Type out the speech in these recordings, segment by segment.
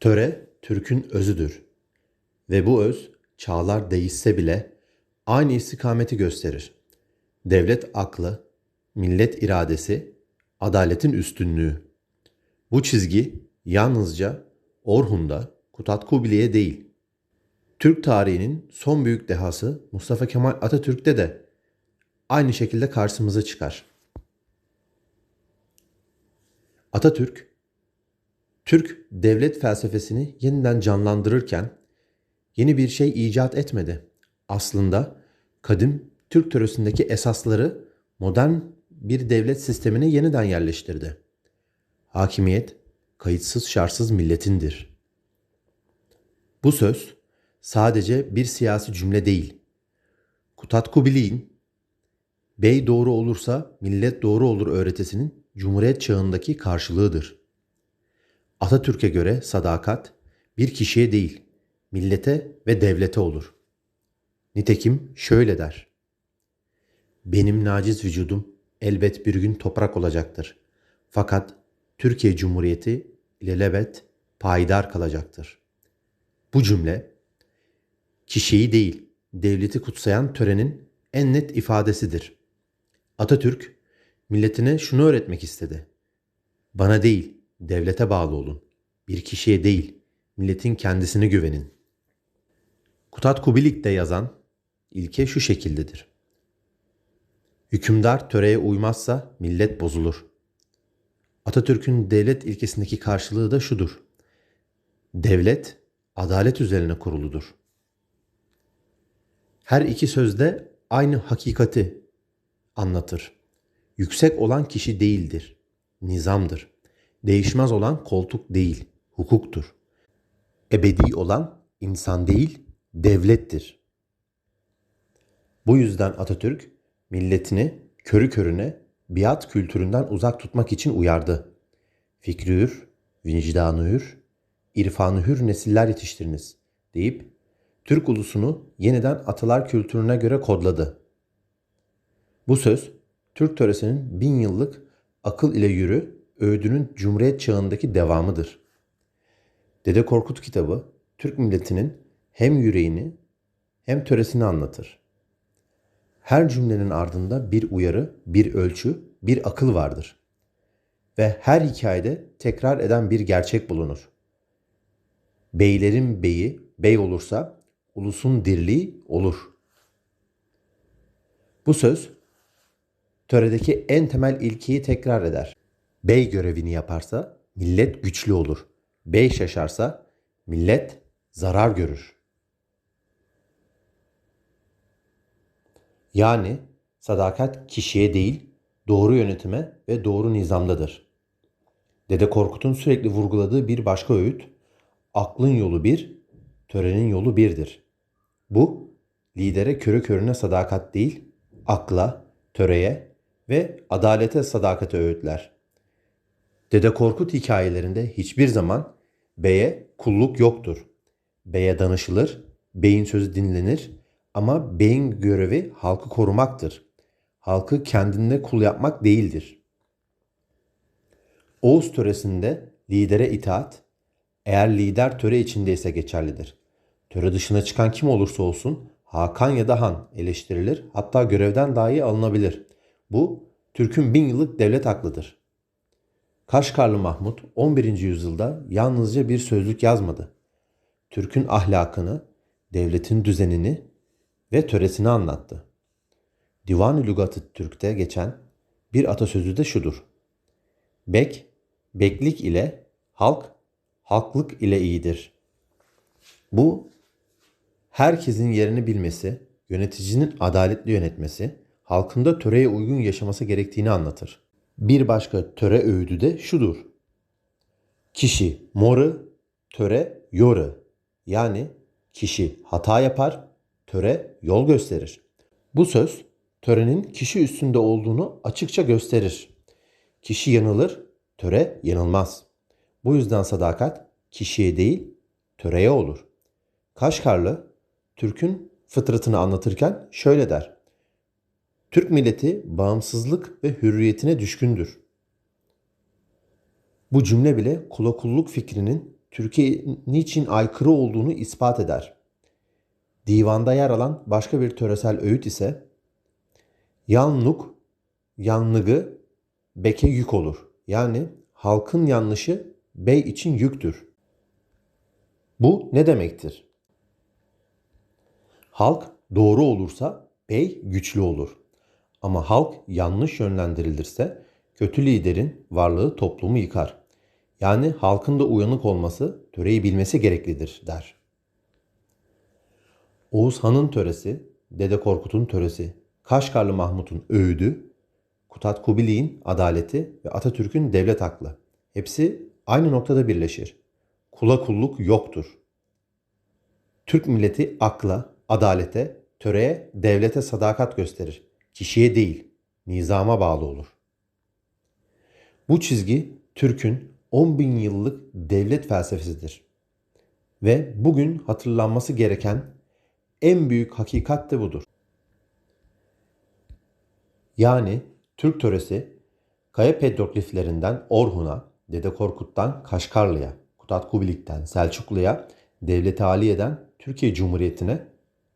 Töre Türk'ün özüdür ve bu öz çağlar değişse bile aynı istikameti gösterir. Devlet aklı, millet iradesi, adaletin üstünlüğü. Bu çizgi yalnızca Orhun'da, Kutatkubili'ye değil, Türk tarihinin son büyük dehası Mustafa Kemal Atatürk'te de aynı şekilde karşımıza çıkar. Atatürk, Türk devlet felsefesini yeniden canlandırırken yeni bir şey icat etmedi. Aslında kadim Türk töresindeki esasları modern bir devlet sistemine yeniden yerleştirdi. Hakimiyet kayıtsız şartsız milletindir. Bu söz sadece bir siyasi cümle değil. Kutat Kubili'nin bey doğru olursa millet doğru olur öğretisinin Cumhuriyet çağındaki karşılığıdır. Atatürk'e göre sadakat bir kişiye değil, millete ve devlete olur. Nitekim şöyle der. Benim naciz vücudum elbet bir gün toprak olacaktır. Fakat Türkiye Cumhuriyeti ilelebet payidar kalacaktır. Bu cümle kişiyi değil, devleti kutsayan törenin en net ifadesidir. Atatürk milletine şunu öğretmek istedi. Bana değil, devlete bağlı olun. Bir kişiye değil, milletin kendisine güvenin. Kutat Kubilik'te yazan ilke şu şekildedir. Hükümdar töreye uymazsa millet bozulur. Atatürk'ün devlet ilkesindeki karşılığı da şudur. Devlet adalet üzerine kuruludur. Her iki sözde aynı hakikati anlatır. Yüksek olan kişi değildir, nizamdır. Değişmez olan koltuk değil, hukuktur. Ebedi olan insan değil, devlettir. Bu yüzden Atatürk milletini körü körüne biat kültüründen uzak tutmak için uyardı. Fikri hür, vicdanı hür, irfanı hür nesiller yetiştiriniz deyip Türk ulusunu yeniden atalar kültürüne göre kodladı. Bu söz Türk töresinin bin yıllık akıl ile yürü öğüdünün Cumhuriyet çağındaki devamıdır. Dede Korkut kitabı Türk milletinin hem yüreğini hem töresini anlatır. Her cümlenin ardında bir uyarı, bir ölçü, bir akıl vardır. Ve her hikayede tekrar eden bir gerçek bulunur. Beylerin beyi bey olursa ulusun dirliği olur. Bu söz töredeki en temel ilkeyi tekrar eder. Bey görevini yaparsa millet güçlü olur. Bey şaşarsa millet zarar görür. Yani sadakat kişiye değil, doğru yönetime ve doğru nizamdadır. Dede Korkut'un sürekli vurguladığı bir başka öğüt, aklın yolu bir, törenin yolu birdir. Bu, lidere körü körüne sadakat değil, akla, töreye ve adalete sadakate öğütler. Dede Korkut hikayelerinde hiçbir zaman beye kulluk yoktur. Beye danışılır, beyin sözü dinlenir ama beyin görevi halkı korumaktır. Halkı kendine kul yapmak değildir. Oğuz töresinde lidere itaat, eğer lider töre içindeyse geçerlidir. Töre dışına çıkan kim olursa olsun Hakan ya da Han eleştirilir hatta görevden dahi alınabilir. Bu Türk'ün bin yıllık devlet aklıdır. Kaşgarlı Mahmut 11. yüzyılda yalnızca bir sözlük yazmadı. Türk'ün ahlakını, devletin düzenini ve töresini anlattı. Divan-ı Lügat-ı Türk'te geçen bir atasözü de şudur. Bek, beklik ile, halk, halklık ile iyidir. Bu, herkesin yerini bilmesi, yöneticinin adaletli yönetmesi, halkında töreye uygun yaşaması gerektiğini anlatır. Bir başka töre öğüdü de şudur. Kişi morı, töre yoru. Yani kişi hata yapar, töre yol gösterir. Bu söz törenin kişi üstünde olduğunu açıkça gösterir. Kişi yanılır, töre yanılmaz. Bu yüzden sadakat kişiye değil, töreye olur. Kaşgarlı Türk'ün fıtratını anlatırken şöyle der. Türk milleti bağımsızlık ve hürriyetine düşkündür. Bu cümle bile kula kulluk fikrinin Türkiye niçin aykırı olduğunu ispat eder. Divanda yer alan başka bir töresel öğüt ise yanluk, yanlıgı beke yük olur. Yani halkın yanlışı bey için yüktür. Bu ne demektir? Halk doğru olursa bey güçlü olur. Ama halk yanlış yönlendirilirse kötü liderin varlığı toplumu yıkar. Yani halkın da uyanık olması, töreyi bilmesi gereklidir der. Oğuz Han'ın töresi, Dede Korkut'un töresi, Kaşgarlı Mahmut'un öğüdü, Kutat Kubilik'in adaleti ve Atatürk'ün devlet aklı. Hepsi aynı noktada birleşir. Kula kulluk yoktur. Türk milleti akla, adalete, töreye, devlete sadakat gösterir. Kişiye değil, nizama bağlı olur. Bu çizgi Türk'ün 10 bin yıllık devlet felsefesidir. Ve bugün hatırlanması gereken en büyük hakikat de budur. Yani Türk töresi Kaya petrogliflerinden Orhun'a, Dede Korkut'tan Kaşgarlı'ya, Kutat Kubilik'ten Selçuklu'ya, Devlet-i Aliye'den Türkiye Cumhuriyeti'ne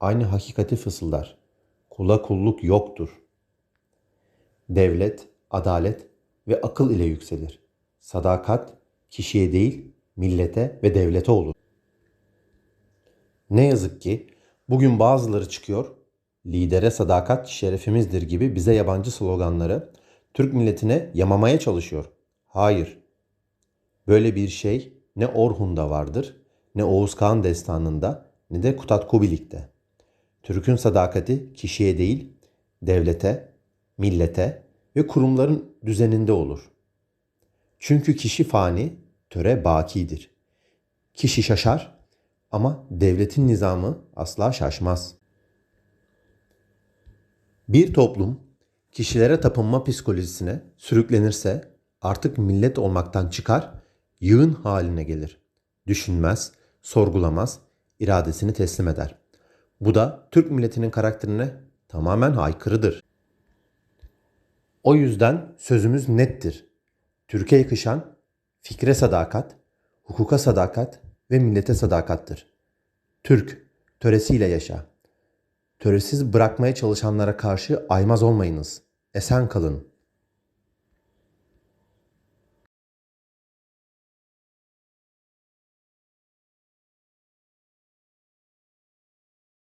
aynı hakikati fısıldar. Kula kulluk yoktur. Devlet, adalet ve akıl ile yükselir. Sadakat kişiye değil, millete ve devlete olur. Ne yazık ki bugün bazıları çıkıyor, lidere sadakat şerefimizdir gibi bize yabancı sloganları Türk milletine yamamaya çalışıyor. Hayır. Böyle bir şey ne Orhun'da vardır, ne Oğuz Kağan destanında, ne de Kutat Kubilik'te. Türk'ün sadakati kişiye değil, devlete, millete ve kurumların düzeninde olur. Çünkü kişi fani, töre bakidir. Kişi şaşar ama devletin nizamı asla şaşmaz. Bir toplum kişilere tapınma psikolojisine sürüklenirse artık millet olmaktan çıkar, yığın haline gelir. Düşünmez, sorgulamaz, iradesini teslim eder. Bu da Türk milletinin karakterine tamamen aykırıdır. O yüzden sözümüz nettir. Türkiye yakışan fikre sadakat, hukuka sadakat ve millete sadakattır. Türk töresiyle yaşa. Töresiz bırakmaya çalışanlara karşı aymaz olmayınız. Esen kalın.